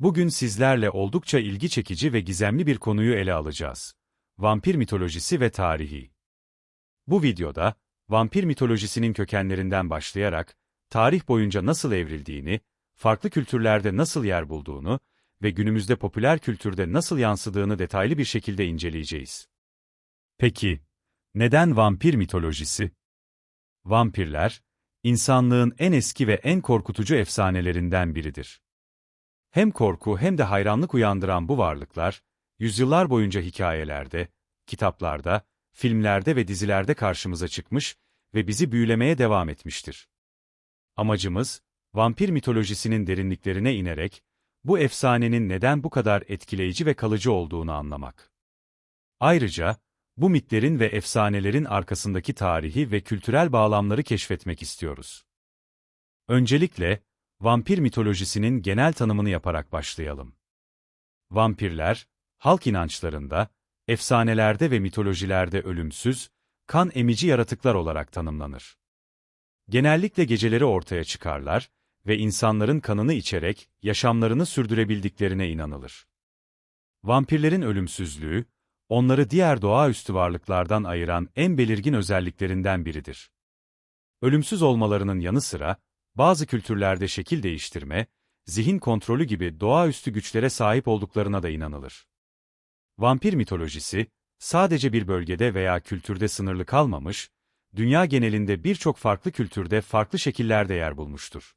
Bugün sizlerle oldukça ilgi çekici ve gizemli bir konuyu ele alacağız. Vampir mitolojisi ve tarihi. Bu videoda, vampir mitolojisinin kökenlerinden başlayarak, tarih boyunca nasıl evrildiğini, farklı kültürlerde nasıl yer bulduğunu ve günümüzde popüler kültürde nasıl yansıdığını detaylı bir şekilde inceleyeceğiz. Peki, neden vampir mitolojisi? Vampirler, insanlığın en eski ve en korkutucu efsanelerinden biridir. Hem korku hem de hayranlık uyandıran bu varlıklar, yüzyıllar boyunca hikayelerde, kitaplarda, filmlerde ve dizilerde karşımıza çıkmış ve bizi büyülemeye devam etmiştir. Amacımız, vampir mitolojisinin derinliklerine inerek, bu efsanenin neden bu kadar etkileyici ve kalıcı olduğunu anlamak. Ayrıca, bu mitlerin ve efsanelerin arkasındaki tarihi ve kültürel bağlamları keşfetmek istiyoruz. Öncelikle, vampir mitolojisinin genel tanımını yaparak başlayalım. Vampirler, halk inançlarında, efsanelerde ve mitolojilerde ölümsüz, kan emici yaratıklar olarak tanımlanır. Genellikle geceleri ortaya çıkarlar ve insanların kanını içerek yaşamlarını sürdürebildiklerine inanılır. Vampirlerin ölümsüzlüğü, onları diğer doğaüstü varlıklardan ayıran en belirgin özelliklerinden biridir. Ölümsüz olmalarının yanı sıra, bazı kültürlerde şekil değiştirme, zihin kontrolü gibi doğaüstü güçlere sahip olduklarına da inanılır. Vampir mitolojisi, sadece bir bölgede veya kültürde sınırlı kalmamış, dünya genelinde birçok farklı kültürde farklı şekillerde yer bulmuştur.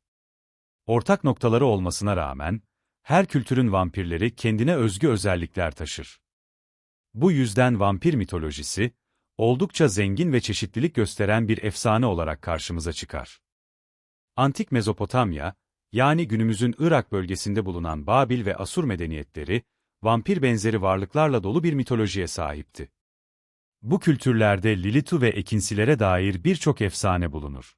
Ortak noktaları olmasına rağmen, her kültürün vampirleri kendine özgü özellikler taşır. Bu yüzden vampir mitolojisi, oldukça zengin ve çeşitlilik gösteren bir efsane olarak karşımıza çıkar. Antik Mezopotamya, yani günümüzün Irak bölgesinde bulunan Babil ve Asur medeniyetleri, vampir benzeri varlıklarla dolu bir mitolojiye sahipti. Bu kültürlerde Lilitu ve ekinsilere dair birçok efsane bulunur.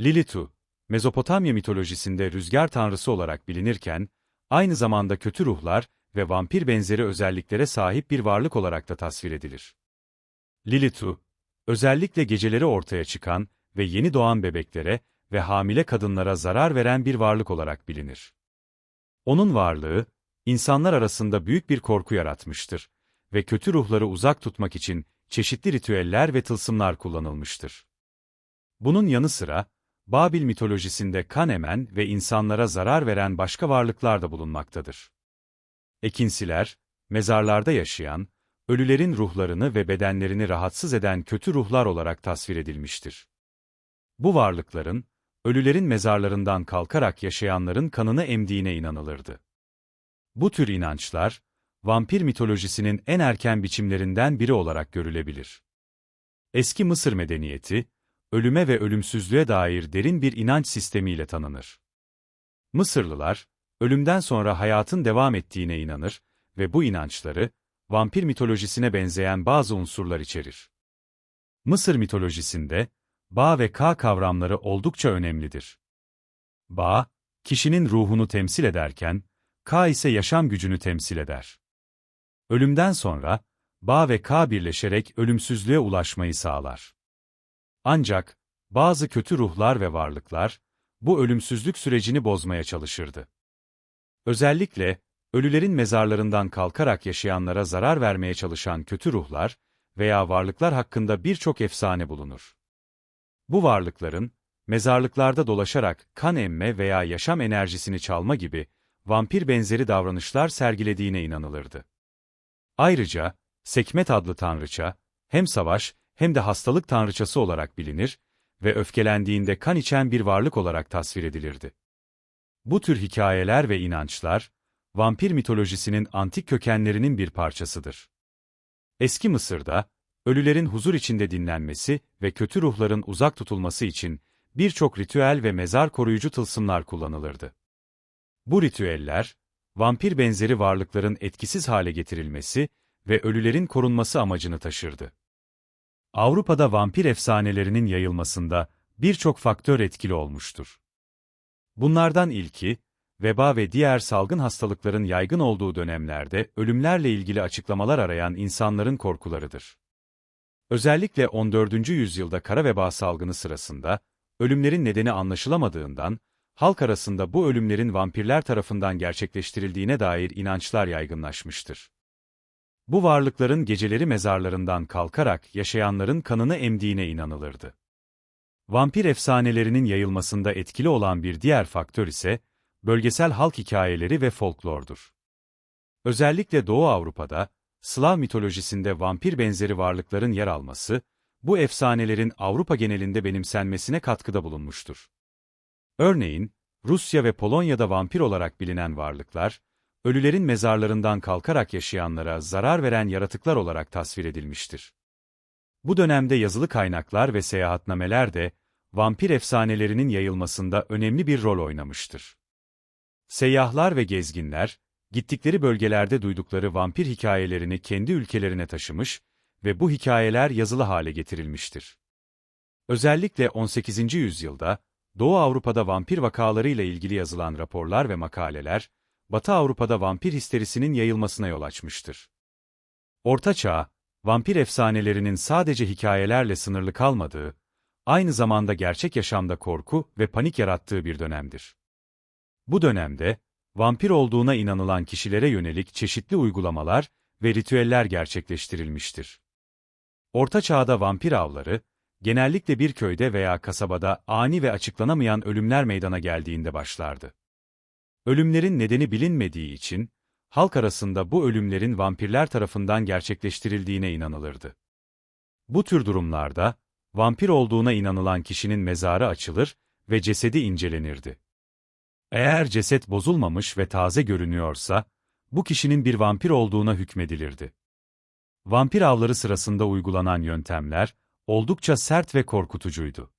Lilitu, Mezopotamya mitolojisinde rüzgar tanrısı olarak bilinirken, aynı zamanda kötü ruhlar ve vampir benzeri özelliklere sahip bir varlık olarak da tasvir edilir. Lilitu, özellikle geceleri ortaya çıkan ve yeni doğan bebeklere ve hamile kadınlara zarar veren bir varlık olarak bilinir. Onun varlığı, insanlar arasında büyük bir korku yaratmıştır ve kötü ruhları uzak tutmak için çeşitli ritüeller ve tılsımlar kullanılmıştır. Bunun yanı sıra, Babil mitolojisinde kan emen ve insanlara zarar veren başka varlıklar da bulunmaktadır. Ekinsiler, mezarlarda yaşayan, ölülerin ruhlarını ve bedenlerini rahatsız eden kötü ruhlar olarak tasvir edilmiştir. Bu varlıkların, ölülerin mezarlarından kalkarak yaşayanların kanını emdiğine inanılırdı. Bu tür inançlar, vampir mitolojisinin en erken biçimlerinden biri olarak görülebilir. Eski Mısır medeniyeti, ölüme ve ölümsüzlüğe dair derin bir inanç sistemiyle tanınır. Mısırlılar, ölümden sonra hayatın devam ettiğine inanır ve bu inançları, vampir mitolojisine benzeyen bazı unsurlar içerir. Mısır mitolojisinde, Ba ve Ka kavramları oldukça önemlidir. Ba, kişinin ruhunu temsil ederken, Ka ise yaşam gücünü temsil eder. Ölümden sonra, Ba ve Ka birleşerek ölümsüzlüğe ulaşmayı sağlar. Ancak, bazı kötü ruhlar ve varlıklar, bu ölümsüzlük sürecini bozmaya çalışırdı. Özellikle, ölülerin mezarlarından kalkarak yaşayanlara zarar vermeye çalışan kötü ruhlar veya varlıklar hakkında birçok efsane bulunur. Bu varlıkların, mezarlıklarda dolaşarak kan emme veya yaşam enerjisini çalma gibi vampir benzeri davranışlar sergilediğine inanılırdı. Ayrıca, Sekmet adlı tanrıça, hem savaş hem de hastalık tanrıçası olarak bilinir ve öfkelendiğinde kan içen bir varlık olarak tasvir edilirdi. Bu tür hikayeler ve inançlar, vampir mitolojisinin antik kökenlerinin bir parçasıdır. Eski Mısır'da, ölülerin huzur içinde dinlenmesi ve kötü ruhların uzak tutulması için birçok ritüel ve mezar koruyucu tılsımlar kullanılırdı. Bu ritüeller, vampir benzeri varlıkların etkisiz hale getirilmesi ve ölülerin korunması amacını taşırdı. Avrupa'da vampir efsanelerinin yayılmasında birçok faktör etkili olmuştur. Bunlardan ilki, veba ve diğer salgın hastalıkların yaygın olduğu dönemlerde ölümlerle ilgili açıklamalar arayan insanların korkularıdır. Özellikle 14. yüzyılda kara veba salgını sırasında, ölümlerin nedeni anlaşılamadığından, halk arasında bu ölümlerin vampirler tarafından gerçekleştirildiğine dair inançlar yaygınlaşmıştır. Bu varlıkların geceleri mezarlarından kalkarak yaşayanların kanını emdiğine inanılırdı. Vampir efsanelerinin yayılmasında etkili olan bir diğer faktör ise, bölgesel halk hikayeleri ve folklordur. Özellikle Doğu Avrupa'da, Slav mitolojisinde vampir benzeri varlıkların yer alması, bu efsanelerin Avrupa genelinde benimsenmesine katkıda bulunmuştur. Örneğin, Rusya ve Polonya'da vampir olarak bilinen varlıklar, ölülerin mezarlarından kalkarak yaşayanlara zarar veren yaratıklar olarak tasvir edilmiştir. Bu dönemde yazılı kaynaklar ve seyahatnameler de, vampir efsanelerinin yayılmasında önemli bir rol oynamıştır. Seyyahlar ve gezginler, gittikleri bölgelerde duydukları vampir hikayelerini kendi ülkelerine taşımış ve bu hikayeler yazılı hale getirilmiştir. Özellikle 18. yüzyılda, Doğu Avrupa'da vampir vakalarıyla ilgili yazılan raporlar ve makaleler, Batı Avrupa'da vampir histerisinin yayılmasına yol açmıştır. Orta Çağ, vampir efsanelerinin sadece hikayelerle sınırlı kalmadığı, aynı zamanda gerçek yaşamda korku ve panik yarattığı bir dönemdir. Bu dönemde, vampir olduğuna inanılan kişilere yönelik çeşitli uygulamalar ve ritüeller gerçekleştirilmiştir. Orta Çağ'da vampir avları, genellikle bir köyde veya kasabada ani ve açıklanamayan ölümler meydana geldiğinde başlardı. Ölümlerin nedeni bilinmediği için, halk arasında bu ölümlerin vampirler tarafından gerçekleştirildiğine inanılırdı. Bu tür durumlarda, vampir olduğuna inanılan kişinin mezarı açılır ve cesedi incelenirdi. Eğer ceset bozulmamış ve taze görünüyorsa, bu kişinin bir vampir olduğuna hükmedilirdi. Vampir avları sırasında uygulanan yöntemler, oldukça sert ve korkutucuydu.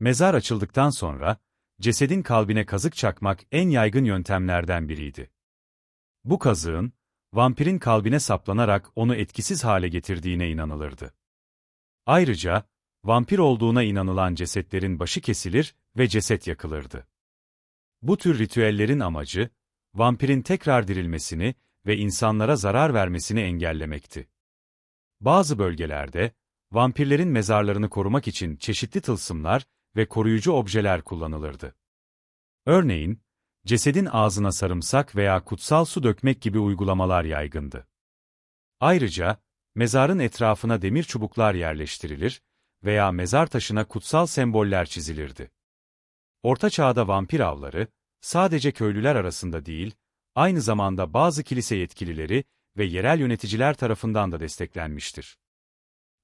Mezar açıldıktan sonra, cesedin kalbine kazık çakmak en yaygın yöntemlerden biriydi. Bu kazığın, vampirin kalbine saplanarak onu etkisiz hale getirdiğine inanılırdı. Ayrıca, vampir olduğuna inanılan cesetlerin başı kesilir ve ceset yakılırdı. Bu tür ritüellerin amacı, vampirin tekrar dirilmesini ve insanlara zarar vermesini engellemekti. Bazı bölgelerde, vampirlerin mezarlarını korumak için çeşitli tılsımlar ve koruyucu objeler kullanılırdı. Örneğin, cesedin ağzına sarımsak veya kutsal su dökmek gibi uygulamalar yaygındı. Ayrıca, mezarın etrafına demir çubuklar yerleştirilir veya mezar taşına kutsal semboller çizilirdi. Orta Çağ'da vampir avları, sadece köylüler arasında değil, aynı zamanda bazı kilise yetkilileri ve yerel yöneticiler tarafından da desteklenmiştir.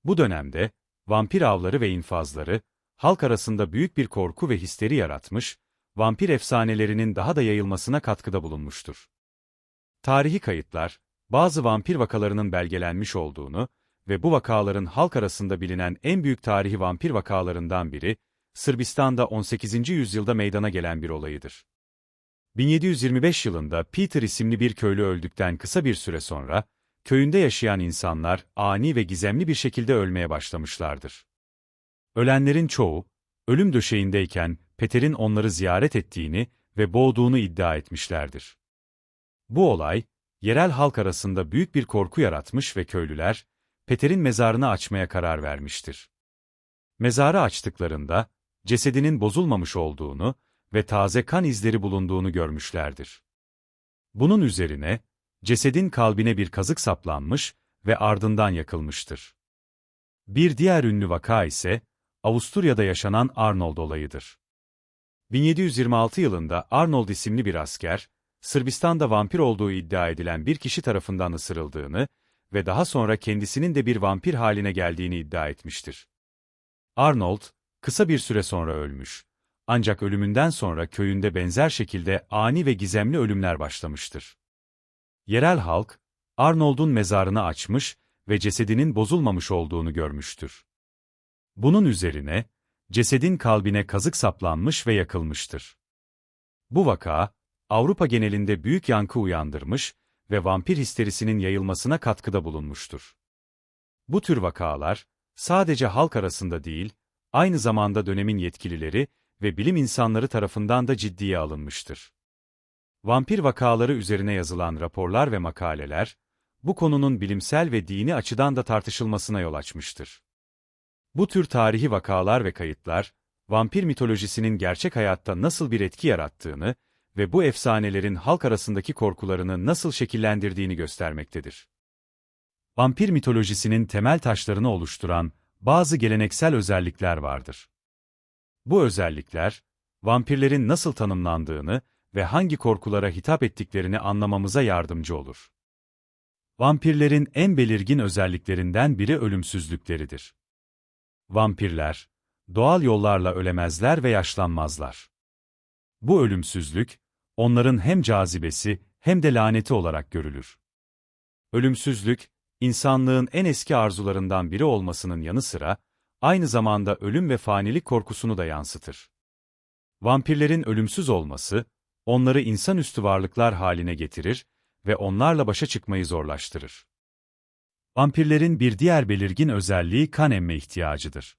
Bu dönemde, vampir avları ve infazları, halk arasında büyük bir korku ve histeri yaratmış, vampir efsanelerinin daha da yayılmasına katkıda bulunmuştur. Tarihi kayıtlar, bazı vampir vakalarının belgelenmiş olduğunu ve bu vakaların halk arasında bilinen en büyük tarihi vampir vakalarından biri, Sırbistan'da 18. yüzyılda meydana gelen bir olayıdır. 1725 yılında Peter isimli bir köylü öldükten kısa bir süre sonra, köyünde yaşayan insanlar ani ve gizemli bir şekilde ölmeye başlamışlardır. Ölenlerin çoğu, ölüm döşeğindeyken Peter'in onları ziyaret ettiğini ve boğduğunu iddia etmişlerdir. Bu olay, yerel halk arasında büyük bir korku yaratmış ve köylüler, Peter'in mezarını açmaya karar vermiştir. Mezarı açtıklarında, cesedinin bozulmamış olduğunu ve taze kan izleri bulunduğunu görmüşlerdir. Bunun üzerine, cesedin kalbine bir kazık saplanmış ve ardından yakılmıştır. Bir diğer ünlü vaka ise, Avusturya'da yaşanan Arnold olayıdır. 1726 yılında Arnold isimli bir asker, Sırbistan'da vampir olduğu iddia edilen bir kişi tarafından ısırıldığını ve daha sonra kendisinin de bir vampir haline geldiğini iddia etmiştir. Arnold, kısa bir süre sonra ölmüş. Ancak ölümünden sonra köyünde benzer şekilde ani ve gizemli ölümler başlamıştır. Yerel halk, Arnold'un mezarını açmış ve cesedinin bozulmamış olduğunu görmüştür. Bunun üzerine, cesedin kalbine kazık saplanmış ve yakılmıştır. Bu vaka, Avrupa genelinde büyük yankı uyandırmış ve vampir histerisinin yayılmasına katkıda bulunmuştur. Bu tür vakalar, sadece halk arasında değil, aynı zamanda dönemin yetkilileri ve bilim insanları tarafından da ciddiye alınmıştır. Vampir vakaları üzerine yazılan raporlar ve makaleler, bu konunun bilimsel ve dini açıdan da tartışılmasına yol açmıştır. Bu tür tarihi vakalar ve kayıtlar, vampir mitolojisinin gerçek hayatta nasıl bir etki yarattığını ve bu efsanelerin halk arasındaki korkularını nasıl şekillendirdiğini göstermektedir. Vampir mitolojisinin temel taşlarını oluşturan bazı geleneksel özellikler vardır. Bu özellikler, vampirlerin nasıl tanımlandığını ve hangi korkulara hitap ettiklerini anlamamıza yardımcı olur. Vampirlerin en belirgin özelliklerinden biri ölümsüzlükleridir. Vampirler, doğal yollarla ölemezler ve yaşlanmazlar. Bu ölümsüzlük, onların hem cazibesi hem de laneti olarak görülür. Ölümsüzlük, insanlığın en eski arzularından biri olmasının yanı sıra, aynı zamanda ölüm ve fanilik korkusunu da yansıtır. Vampirlerin ölümsüz olması, onları insanüstü varlıklar haline getirir ve onlarla başa çıkmayı zorlaştırır. Vampirlerin bir diğer belirgin özelliği kan emme ihtiyacıdır.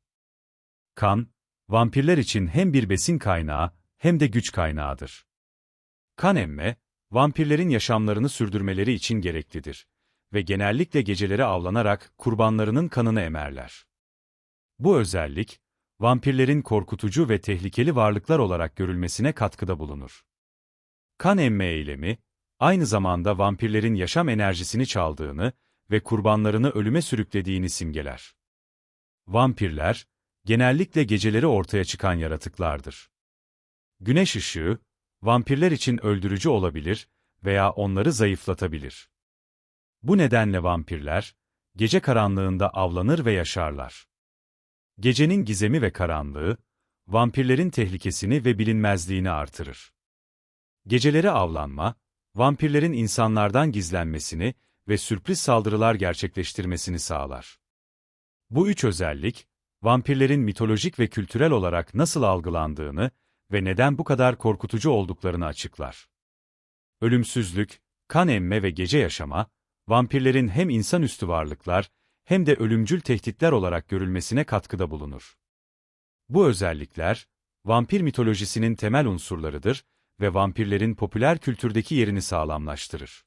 Kan, vampirler için hem bir besin kaynağı hem de güç kaynağıdır. Kan emme, vampirlerin yaşamlarını sürdürmeleri için gereklidir ve genellikle geceleri avlanarak kurbanlarının kanını emerler. Bu özellik, vampirlerin korkutucu ve tehlikeli varlıklar olarak görülmesine katkıda bulunur. Kan emme eylemi, aynı zamanda vampirlerin yaşam enerjisini çaldığını ve kurbanlarını ölüme sürüklediğini simgeler. Vampirler, genellikle geceleri ortaya çıkan yaratıklardır. Güneş ışığı, vampirler için öldürücü olabilir veya onları zayıflatabilir. Bu nedenle vampirler, gece karanlığında avlanır ve yaşarlar. Gecenin gizemi ve karanlığı, vampirlerin tehlikesini ve bilinmezliğini artırır. Geceleri avlanma, vampirlerin insanlardan gizlenmesini ve sürpriz saldırılar gerçekleştirmesini sağlar. Bu üç özellik, vampirlerin mitolojik ve kültürel olarak nasıl algılandığını ve neden bu kadar korkutucu olduklarını açıklar. Ölümsüzlük, kan emme ve gece yaşama, vampirlerin hem insanüstü varlıklar hem de ölümcül tehditler olarak görülmesine katkıda bulunur. Bu özellikler, vampir mitolojisinin temel unsurlarıdır ve vampirlerin popüler kültürdeki yerini sağlamlaştırır.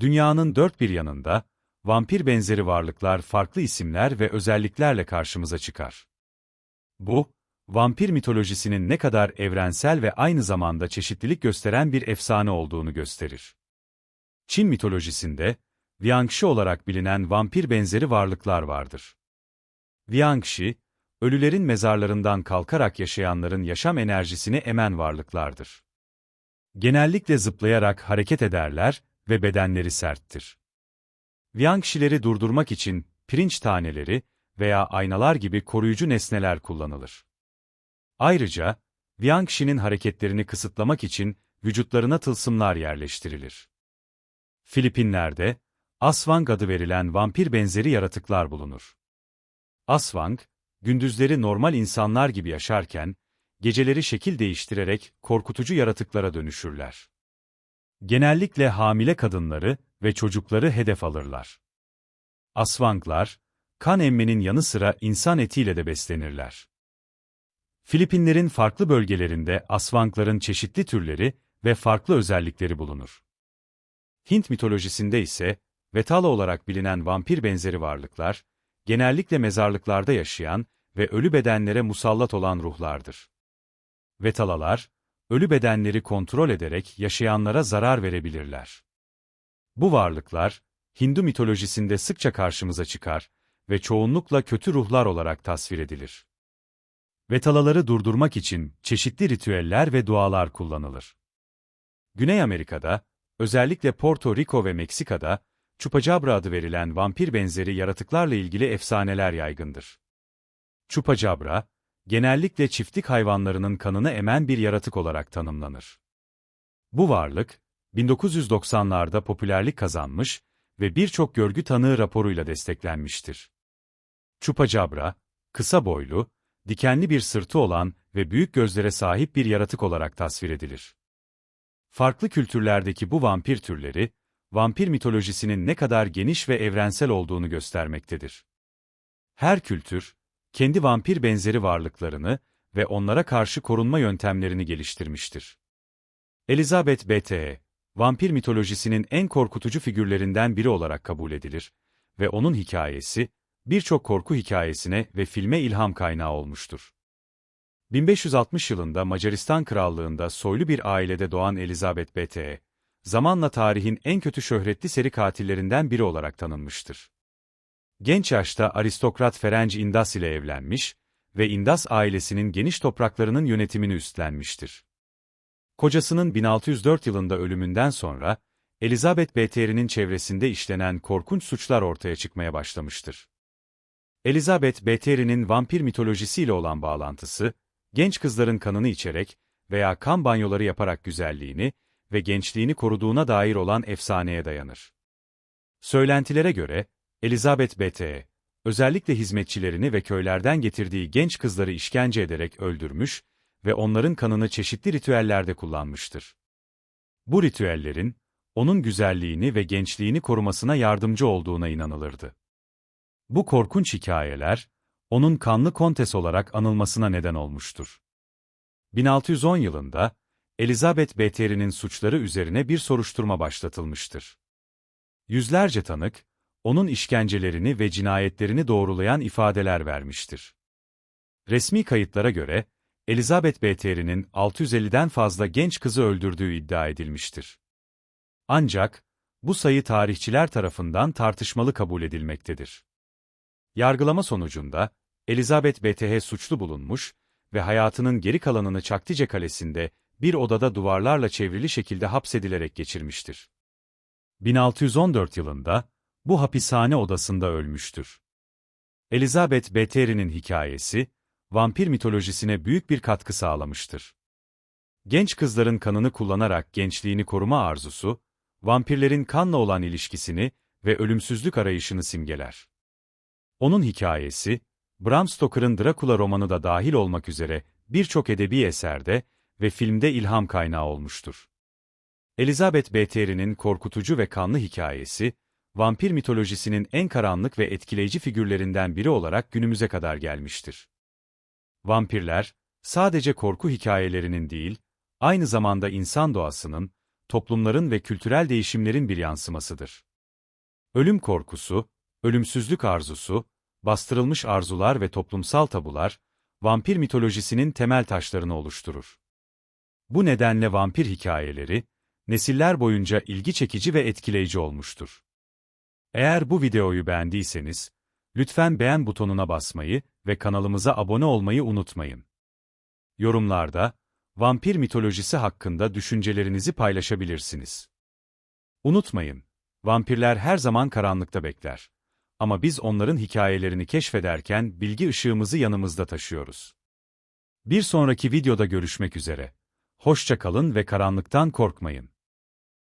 Dünyanın dört bir yanında, vampir benzeri varlıklar farklı isimler ve özelliklerle karşımıza çıkar. Bu, vampir mitolojisinin ne kadar evrensel ve aynı zamanda çeşitlilik gösteren bir efsane olduğunu gösterir. Çin mitolojisinde, Viangshi olarak bilinen vampir benzeri varlıklar vardır. Viangshi, ölülerin mezarlarından kalkarak yaşayanların yaşam enerjisini emen varlıklardır. Genellikle zıplayarak hareket ederler ve bedenleri serttir. Viangshi'leri durdurmak için pirinç taneleri veya aynalar gibi koruyucu nesneler kullanılır. Ayrıca, Viangshi'nin hareketlerini kısıtlamak için vücutlarına tılsımlar yerleştirilir. Filipinler'de, Aswang adı verilen vampir benzeri yaratıklar bulunur. Aswang, gündüzleri normal insanlar gibi yaşarken, geceleri şekil değiştirerek korkutucu yaratıklara dönüşürler. Genellikle hamile kadınları ve çocukları hedef alırlar. Aswanglar, kan emmenin yanı sıra insan etiyle de beslenirler. Filipinlerin farklı bölgelerinde aswangların çeşitli türleri ve farklı özellikleri bulunur. Hint mitolojisinde ise, Vetala olarak bilinen vampir benzeri varlıklar, genellikle mezarlıklarda yaşayan ve ölü bedenlere musallat olan ruhlardır. Vetalalar, ölü bedenleri kontrol ederek yaşayanlara zarar verebilirler. Bu varlıklar, Hindu mitolojisinde sıkça karşımıza çıkar ve çoğunlukla kötü ruhlar olarak tasvir edilir. Vetalaları durdurmak için çeşitli ritüeller ve dualar kullanılır. Güney Amerika'da, özellikle Porto Rico ve Meksika'da, Chupacabra adı verilen vampir benzeri yaratıklarla ilgili efsaneler yaygındır. Chupacabra, genellikle çiftlik hayvanlarının kanını emen bir yaratık olarak tanımlanır. Bu varlık, 1990'larda popülerlik kazanmış ve birçok görgü tanığı raporuyla desteklenmiştir. Chupacabra, kısa boylu, dikenli bir sırtı olan ve büyük gözlere sahip bir yaratık olarak tasvir edilir. Farklı kültürlerdeki bu vampir türleri, vampir mitolojisinin ne kadar geniş ve evrensel olduğunu göstermektedir. Her kültür, kendi vampir benzeri varlıklarını ve onlara karşı korunma yöntemlerini geliştirmiştir. Elizabeth B.T.'e, vampir mitolojisinin en korkutucu figürlerinden biri olarak kabul edilir ve onun hikayesi, birçok korku hikayesine ve filme ilham kaynağı olmuştur. 1560 yılında Macaristan Krallığında soylu bir ailede doğan Elizabeth BTE, zamanla tarihin en kötü şöhretli seri katillerinden biri olarak tanınmıştır. Genç yaşta aristokrat Ferenc Indas ile evlenmiş ve Indas ailesinin geniş topraklarının yönetimini üstlenmiştir. Kocasının 1604 yılında ölümünden sonra, Elizabeth BTR'nin çevresinde işlenen korkunç suçlar ortaya çıkmaya başlamıştır. Elizabeth BTR'nin vampir mitolojisiyle olan bağlantısı, genç kızların kanını içerek veya kan banyoları yaparak güzelliğini ve gençliğini koruduğuna dair olan efsaneye dayanır. Söylentilere göre, Elizabeth BTE, özellikle hizmetçilerini ve köylerden getirdiği genç kızları işkence ederek öldürmüş ve onların kanını çeşitli ritüellerde kullanmıştır. Bu ritüellerin, onun güzelliğini ve gençliğini korumasına yardımcı olduğuna inanılırdı. Bu korkunç hikayeler, onun kanlı kontes olarak anılmasına neden olmuştur. 1610 yılında, Elizabeth BTR'nin suçları üzerine bir soruşturma başlatılmıştır. Yüzlerce tanık, onun işkencelerini ve cinayetlerini doğrulayan ifadeler vermiştir. Resmi kayıtlara göre, Elizabeth BTR'nin 650'den fazla genç kızı öldürdüğü iddia edilmiştir. Ancak, bu sayı tarihçiler tarafından tartışmalı kabul edilmektedir. Yargılama sonucunda, Elizabeth BTH suçlu bulunmuş ve hayatının geri kalanını Çaktice Kalesi'nde bir odada duvarlarla çevrili şekilde hapsedilerek geçirmiştir. 1614 yılında, bu hapishane odasında ölmüştür. Elizabeth BTR'nin hikayesi, vampir mitolojisine büyük bir katkı sağlamıştır. Genç kızların kanını kullanarak gençliğini koruma arzusu, vampirlerin kanla olan ilişkisini ve ölümsüzlük arayışını simgeler. Onun hikayesi, Bram Stoker'ın Dracula romanı da dahil olmak üzere birçok edebi eserde ve filmde ilham kaynağı olmuştur. Elizabeth BTR'nin korkutucu ve kanlı hikayesi, vampir mitolojisinin en karanlık ve etkileyici figürlerinden biri olarak günümüze kadar gelmiştir. Vampirler, sadece korku hikayelerinin değil, aynı zamanda insan doğasının, toplumların ve kültürel değişimlerin bir yansımasıdır. Ölüm korkusu, ölümsüzlük arzusu, bastırılmış arzular ve toplumsal tabular, vampir mitolojisinin temel taşlarını oluşturur. Bu nedenle vampir hikayeleri, nesiller boyunca ilgi çekici ve etkileyici olmuştur. Eğer bu videoyu beğendiyseniz, lütfen beğen butonuna basmayı ve kanalımıza abone olmayı unutmayın. Yorumlarda, vampir mitolojisi hakkında düşüncelerinizi paylaşabilirsiniz. Unutmayın, vampirler her zaman karanlıkta bekler. Ama biz onların hikayelerini keşfederken bilgi ışığımızı yanımızda taşıyoruz. Bir sonraki videoda görüşmek üzere. Hoşça kalın ve karanlıktan korkmayın.